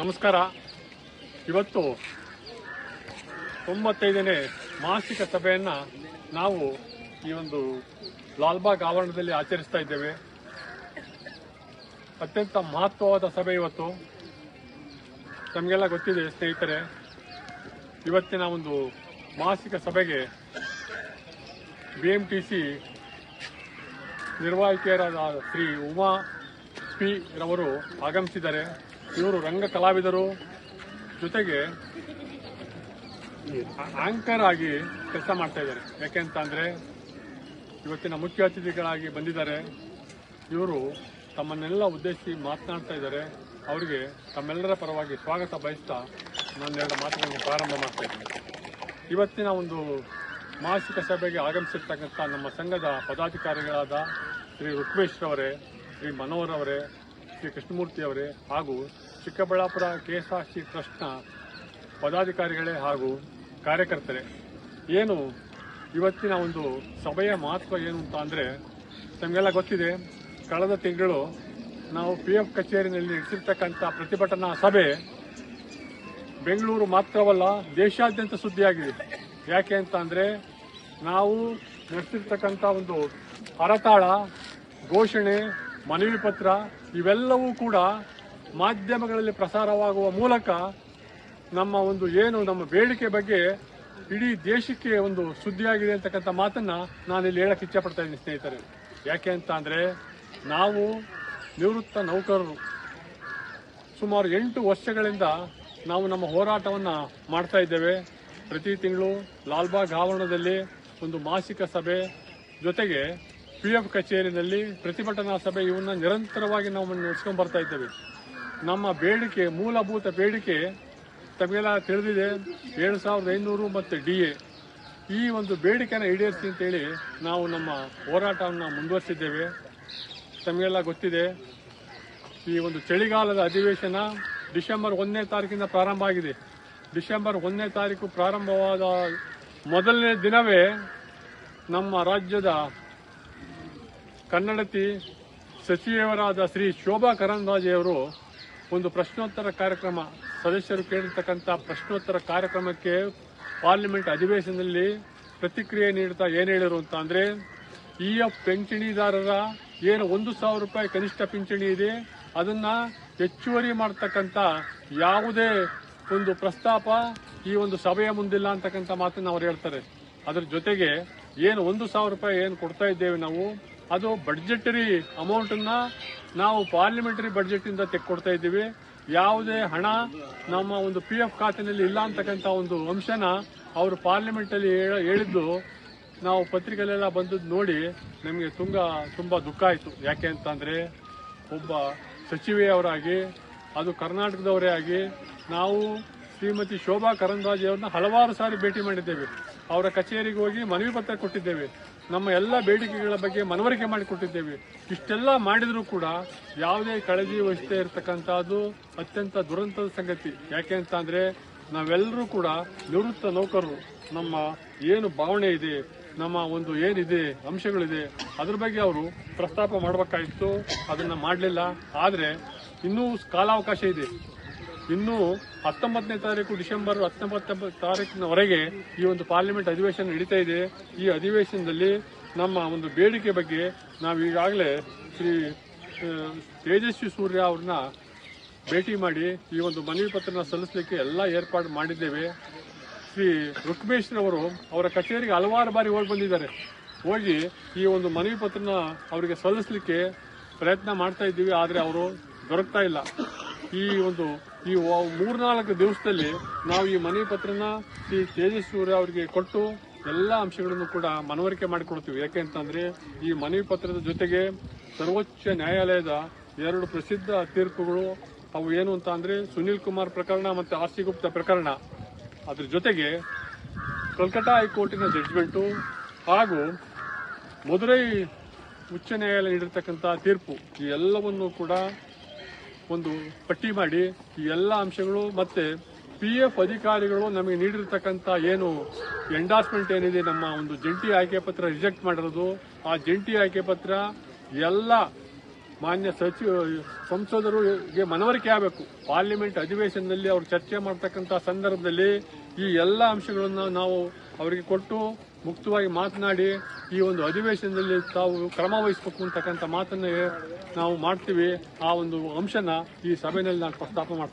ನಮಸ್ಕಾರ. ಇವತ್ತು ತೊಂಬತ್ತೈದನೇ ಮಾಸಿಕ ಸಭೆಯನ್ನು ನಾವು ಈ ಒಂದು ಲಾಲ್ಬಾಗ್ ಆವರಣದಲ್ಲಿ ಆಚರಿಸ್ತಾ ಇದ್ದೇವೆ. ಅತ್ಯಂತ ಮಹತ್ವವಾದ ಸಭೆ ಇವತ್ತು. ನಮಗೆಲ್ಲ ಗೊತ್ತಿದೆ ಸ್ನೇಹಿತರೆ, ಇವತ್ತಿನ ಒಂದು ಮಾಸಿಕ ಸಭೆಗೆ ಬಿ ಎಂ ಟಿ ಸಿ ನಿರ್ವಾಹಕಿಯರಾದ ಶ್ರೀ ಉಮಾ ಪಿ ರವರು ಆಗಮಿಸಿದ್ದಾರೆ. ಇವರು ರಂಗ ಕಲಾವಿದರು ಜೊತೆಗೆ ಆಂಕರ್ ಆಗಿ ಕೆಲಸ ಮಾಡ್ತಾ ಇದ್ದಾರೆ. ಯಾಕೆಂತ ಅಂದ್ರೆ ಇವತ್ತಿನ ಮುಖ್ಯ ಅತಿಥಿಗಳಾಗಿ ಬಂದಿದ್ದಾರೆ. ಇವರು ತಮ್ಮನ್ನೆಲ್ಲ ಉದ್ದೇಶಿಸಿ ಮಾತನಾಡ್ತಾ ಇದ್ದಾರೆ. ಅವರಿಗೆ ತಮ್ಮೆಲ್ಲರ ಪರವಾಗಿ ಸ್ವಾಗತ ಬಯಸ್ತಾ ನಾನೆರಡು ಮಾತುಗಳನ್ನು ಪ್ರಾರಂಭ ಮಾಡ್ತಾ ಇದ್ದೀನಿ. ಇವತ್ತಿನ ಒಂದು ಮಾಸಿಕ ಸಭೆಗೆ ಆಗಮಿಸಿರ್ತಕ್ಕಂಥ ನಮ್ಮ ಸಂಘದ ಪದಾಧಿಕಾರಿಗಳಾದ ಶ್ರೀ ರುಕ್ಮೇಶ್ ಅವರೇ ಶ್ರೀ ಮನೋಹರ್ ಅವರೇ ಶ್ರೀ ಕೃಷ್ಣಮೂರ್ತಿ ಅವರೇ ಹಾಗೂ ಚಿಕ್ಕಬಳ್ಳಾಪುರ ಕೆಎಸ್ಆರ್ಸಿ ಟ್ರಸ್ಟ್ನ ಪದಾಧಿಕಾರಿಗಳೇ ಹಾಗೂ ಕಾರ್ಯಕರ್ತರೇ, ಏನು ಇವತ್ತಿನ ಒಂದು ಸಭೆಯ ಮಹತ್ವ ಏನು ಅಂತ ಅಂದರೆ ತಮಗೆಲ್ಲ ಗೊತ್ತಿದೆ, ಕಳೆದ ತಿಂಗಳು ನಾವು ಪಿ ಎಫ್ ಕಚೇರಿನಲ್ಲಿ ನಡೆಸಿರ್ತಕ್ಕಂಥ ಪ್ರತಿಭಟನಾ ಸಭೆ ಬೆಂಗಳೂರು ಮಾತ್ರವಲ್ಲ ದೇಶಾದ್ಯಂತ ಸುದ್ದಿಯಾಗಿದೆ. ಯಾಕೆ ಅಂತ ಅಂದರೆ ನಾವು ನಡೆಸಿರ್ತಕ್ಕಂಥ ಒಂದು ಹರತಾಳ ಘೋಷಣೆ ಮನವಿ ಪತ್ರ, ಇವೆಲ್ಲವೂ ಕೂಡ ಮಾಧ್ಯಮಗಳಲ್ಲಿ ಪ್ರಸಾರವಾಗುವ ಮೂಲಕ ನಮ್ಮ ಒಂದು ಏನು ನಮ್ಮ ಬೇಡಿಕೆ ಬಗ್ಗೆ ಇಡೀ ದೇಶಕ್ಕೆ ಒಂದು ಸುದ್ದಿಯಾಗಿದೆ ಅಂತಕ್ಕಂಥ ಮಾತನ್ನ ನಾನು ಇಲ್ಲಿ ಹೇಳಕ್ಕೆ ಇಚ್ಛಪಡ್ತಾ ಇದ್ದೀನಿ ಸ್ನೇಹಿತರೆ. ಯಾಕೆ ಅಂತ ಅಂದರೆ ನಾವು ನಿವೃತ್ತ ನೌಕರರು. ಸುಮಾರು ಎಂಟು ವರ್ಷಗಳಿಂದ ನಾವು ನಮ್ಮ ಹೋರಾಟವನ್ನ ಮಾಡ್ತಾ ಇದ್ದೇವೆ. ಪ್ರತಿ ತಿಂಗಳು ಲಾಲ್ಬಾಗ್ ಆವರಣದಲ್ಲಿ ಒಂದು ಮಾಸಿಕ ಸಭೆ ಜೊತೆಗೆ ಪಿ ಎಫ್ ಕಚೇರಿನಲ್ಲಿ ಪ್ರತಿಭಟನಾ ಸಭೆ ಇವನ್ನ ನಿರಂತರವಾಗಿ ನಾವು ನಡೆಸ್ಕೊಂಡು ಬರ್ತಾ ಇದ್ದೇವೆ. ನಮ್ಮ ಬೇಡಿಕೆ, ಮೂಲಭೂತ ಬೇಡಿಕೆ ತಮಗೆಲ್ಲ ತಿಳಿದಿದೆ. ಏಳು ಸಾವಿರದ ಐನೂರು ಮತ್ತು ಡಿ ಎ ಈ ಒಂದು ಬೇಡಿಕೆನ ಈಡೇರಿಸಿ ಅಂತೇಳಿ ನಾವು ನಮ್ಮ ಹೋರಾಟವನ್ನು ಮುಂದುವರಿಸಿದ್ದೇವೆ. ತಮಗೆಲ್ಲ ಗೊತ್ತಿದೆ. ಈ ಒಂದು ಚಳಿಗಾಲದ ಅಧಿವೇಶನ ಡಿಸೆಂಬರ್ ಒಂದನೇ ತಾರೀಕಿಂದ ಪ್ರಾರಂಭ ಆಗಿದೆ. ಡಿಸೆಂಬರ್ ಒಂದನೇ ತಾರೀಕು ಪ್ರಾರಂಭವಾದ ಮೊದಲನೇ ದಿನವೇ ನಮ್ಮ ರಾಜ್ಯದ ಕನ್ನಡತಿ ಸಚಿವರಾದ ಶ್ರೀ ಶೋಭಾ ಕರಂದಾಜೆಯವರು ಒಂದು ಪ್ರಶ್ನೋತ್ತರ ಕಾರ್ಯಕ್ರಮ, ಸದಸ್ಯರು ಕೇಳಿರ್ತಕ್ಕಂಥ ಪ್ರಶ್ನೋತ್ತರ ಕಾರ್ಯಕ್ರಮಕ್ಕೆ ಪಾರ್ಲಿಮೆಂಟ್ ಅಧಿವೇಶನದಲ್ಲಿ ಪ್ರತಿಕ್ರಿಯೆ ನೀಡುತ್ತಾ ಏನು ಹೇಳಿರು ಅಂತ ಅಂದರೆ, ಇ ಎಫ್ ಪಿಂಚಣಿದಾರರ ಏನು ಒಂದು ಸಾವಿರ ರೂಪಾಯಿ ಕನಿಷ್ಠ ಪಿಂಚಣಿ ಇದೆ, ಅದನ್ನು ಹೆಚ್ಚುವರಿ ಮಾಡ್ತಕ್ಕಂಥ ಯಾವುದೇ ಒಂದು ಪ್ರಸ್ತಾಪ ಈ ಒಂದು ಸಭೆಯ ಮುಂದಿಲ್ಲ ಅಂತಕ್ಕಂಥ ಮಾತನ್ನು ಅವ್ರು ಹೇಳ್ತಾರೆ. ಅದರ ಜೊತೆಗೆ ಏನು ಒಂದು ಸಾವಿರ ರೂಪಾಯಿ ಏನು ಕೊಡ್ತಾ ಇದ್ದೇವೆ ನಾವು ಅದು ಬಡ್ಜೆಟರಿ ಅಮೌಂಟ್ ಅನ್ನ ನಾವು ಪಾರ್ಲಿಮೆಂಟರಿ ಬಡ್ಜೆಟ್ ಇಂದ ತೆಕ್ಕೊಡ್ತಾ ಇದ್ದೀವಿ. ಯಾವುದೇ ಹಣ ನಮ್ಮ ಒಂದು ಪಿ ಎಫ್ ಖಾತೆಯಲ್ಲಿ ಇಲ್ಲ ಅಂತಕ್ಕಂಥ ಒಂದು ಅಂಶನ ಅವರು ಪಾರ್ಲಿಮೆಂಟಲ್ಲಿ ಹೇಳ- ಹೇಳಿದ್ದು ನಾವು ಪತ್ರಿಕೆಲೆಲ್ಲ ಬಂದದ್ದು ನೋಡಿ ನಮಗೆ ತುಂಬ, ತುಂಬಾ ದುಃಖ ಆಯಿತು. ಯಾಕೆ ಅಂತಂದರೆ ಒಬ್ಬ ಸಚಿವೆಯವರಾಗಿ, ಅದು ಕರ್ನಾಟಕದವರೇ ಆಗಿ ನಾವು ಶ್ರೀಮತಿ ಶೋಭಾ ಅವ್ರನ್ನ ಹಲವಾರು ಸಾರಿ ಭೇಟಿ ಮಾಡಿದ್ದೇವೆ. ಅವರ ಕಚೇರಿಗೆ ಹೋಗಿ ಮನವಿ ಪತ್ರ ಕೊಟ್ಟಿದ್ದೇವೆ. ನಮ್ಮ ಎಲ್ಲ ಬೇಡಿಕೆಗಳ ಬಗ್ಗೆ ಮನವರಿಕೆ ಮಾಡಿಕೊಟ್ಟಿದ್ದೇವೆ. ಇಷ್ಟೆಲ್ಲ ಮಾಡಿದರೂ ಕೂಡ ಯಾವುದೇ ಕಾಳಜಿ ವಹಿಸದೇ ಇರತಕ್ಕಂಥದ್ದು ಅತ್ಯಂತ ದುರಂತದ ಸಂಗತಿ. ಯಾಕೆ ಅಂತ ಅಂದರೆ ನಾವೆಲ್ಲರೂ ಕೂಡ ನಿವೃತ್ತ ನೌಕರರು. ನಮ್ಮ ಏನು ಭಾವನೆ ಇದೆ, ನಮ್ಮ ಒಂದು ಏನಿದೆ, ಅಂಶಗಳಿದೆ, ಅದ್ರ ಬಗ್ಗೆ ಅವರು ಪ್ರಸ್ತಾಪ ಮಾಡಬೇಕಾಗಿತ್ತು. ಅದನ್ನು ಮಾಡಲಿಲ್ಲ. ಆದರೆ ಇನ್ನೂ ಕಾಲಾವಕಾಶ ಇದೆ. ಇನ್ನು ಹತ್ತೊಂಬತ್ತನೇ ತಾರೀಕು ಡಿಸೆಂಬರ್ ಹತ್ತೊಂಬತ್ತ ತಾರೀಕಿನವರೆಗೆ ಈ ಒಂದು ಪಾರ್ಲಿಮೆಂಟ್ ಅಧಿವೇಶನ ನಡೀತಾ ಇದೆ. ಈ ಅಧಿವೇಶನದಲ್ಲಿ ನಮ್ಮ ಒಂದು ಬೇಡಿಕೆ ಬಗ್ಗೆ ನಾವು ಈಗಾಗಲೇ ಶ್ರೀ ತೇಜಸ್ವಿ ಸೂರ್ಯ ಅವ್ರನ್ನ ಭೇಟಿ ಮಾಡಿ ಈ ಒಂದು ಮನವಿ ಪತ್ರನ ಸಲ್ಲಿಸಲಿಕ್ಕೆ ಎಲ್ಲ ಏರ್ಪಾಡು ಮಾಡಿದ್ದೇವೆ. ಶ್ರೀ ರುಕ್ಮೇಶ್ನವರು ಅವರ ಕಚೇರಿಗೆ ಹಲವಾರು ಬಾರಿ ಹೋಗಿ ಬಂದಿದ್ದಾರೆ. ಹೋಗಿ ಈ ಒಂದು ಮನವಿ ಪತ್ರನ ಅವರಿಗೆ ಸಲ್ಲಿಸಲಿಕ್ಕೆ ಪ್ರಯತ್ನ ಮಾಡ್ತಾ ಇದ್ದೀವಿ. ಆದರೆ ಅವರು ದೊರಕ್ತಾ ಇಲ್ಲ. ಈ ಒಂದು, ಈ ಮೂರ್ನಾಲ್ಕು ದಿವಸದಲ್ಲಿ ನಾವು ಈ ಮನವಿ ಪತ್ರನ ಶ್ರೀ ತೇಜಸ್ವಿ ಅವರಿಗೆ ಕೊಟ್ಟು ಎಲ್ಲ ಅಂಶಗಳನ್ನು ಕೂಡ ಮನವರಿಕೆ ಮಾಡಿಕೊಡ್ತೀವಿ. ಯಾಕೆ ಅಂತಂದ್ರೆ ಈ ಮನವಿ ಪತ್ರದ ಜೊತೆಗೆ ಸರ್ವೋಚ್ಚ ನ್ಯಾಯಾಲಯದ ಎರಡು ಪ್ರಸಿದ್ಧ ತೀರ್ಪುಗಳು ಅವು ಏನು ಅಂತ ಅಂದ್ರೆ ಸುನೀಲ್ ಕುಮಾರ್ ಪ್ರಕರಣ ಮತ್ತು ಆರ್ ಸಿ ಗುಪ್ತಾ ಪ್ರಕರಣ. ಅದ್ರ ಜೊತೆಗೆ ಕೋಲ್ಕತ್ತಾ ಹೈಕೋರ್ಟಿನ ಜಡ್ಜ್ಮೆಂಟು ಹಾಗೂ ಮಧುರೈ ಉಚ್ಚ ನ್ಯಾಯಾಲಯ ನೀಡಿರ್ತಕ್ಕಂಥ ತೀರ್ಪು. ಈ ಎಲ್ಲವನ್ನು ಕೂಡ ಒಂದು ಪಟ್ಟಿ ಮಾಡಿ ಈ ಎಲ್ಲ ಅಂಶಗಳು ಮತ್ತೆ ಪಿ ಎಫ್ ಅಧಿಕಾರಿಗಳು ನಮಗೆ ನೀಡಿರ್ತಕ್ಕಂಥ ಏನು ಎಂಡಾರ್ಸ್ಮೆಂಟ್ ಏನಿದೆ ನಮ್ಮ ಒಂದು ಜಂಟಿ ಆಯ್ಕೆ ಪತ್ರ ರಿಜೆಕ್ಟ್ ಮಾಡಿರೋದು, ಆ ಜಂಟಿ ಆಯ್ಕೆ ಪತ್ರ ಎಲ್ಲ ಮಾನ್ಯ ಸಚಿವ, ಸಂಸದರಿಗೆ ಮನವರಿಕೆ ಆಗಬೇಕು. ಪಾರ್ಲಿಮೆಂಟ್ ಅಧಿವೇಶನದಲ್ಲಿ ಅವರು ಚರ್ಚೆ ಮಾಡ್ತಕ್ಕಂಥ ಸಂದರ್ಭದಲ್ಲಿ ಈ ಎಲ್ಲ ಅಂಶಗಳನ್ನು ನಾವು ಅವರಿಗೆ ಕೊಟ್ಟು ಮುಕ್ತವಾಗಿ ಮಾತನಾಡಿ ಈ ಒಂದು ಅಧಿವೇಶನದಲ್ಲಿ ತಾವು ಕ್ರಮ ವಹಿಸಬೇಕು ಅಂತಕ್ಕಂಥ ಮಾತನ್ನ ನಾವು ಮಾಡ್ತೀವಿ. ಆ ಒಂದು ಅಂಶನ ಈ ಸಭೆಯಲ್ಲಿ ನಾನು ಪ್ರಸ್ತಾಪ ಮಾಡ್ತೇನೆ.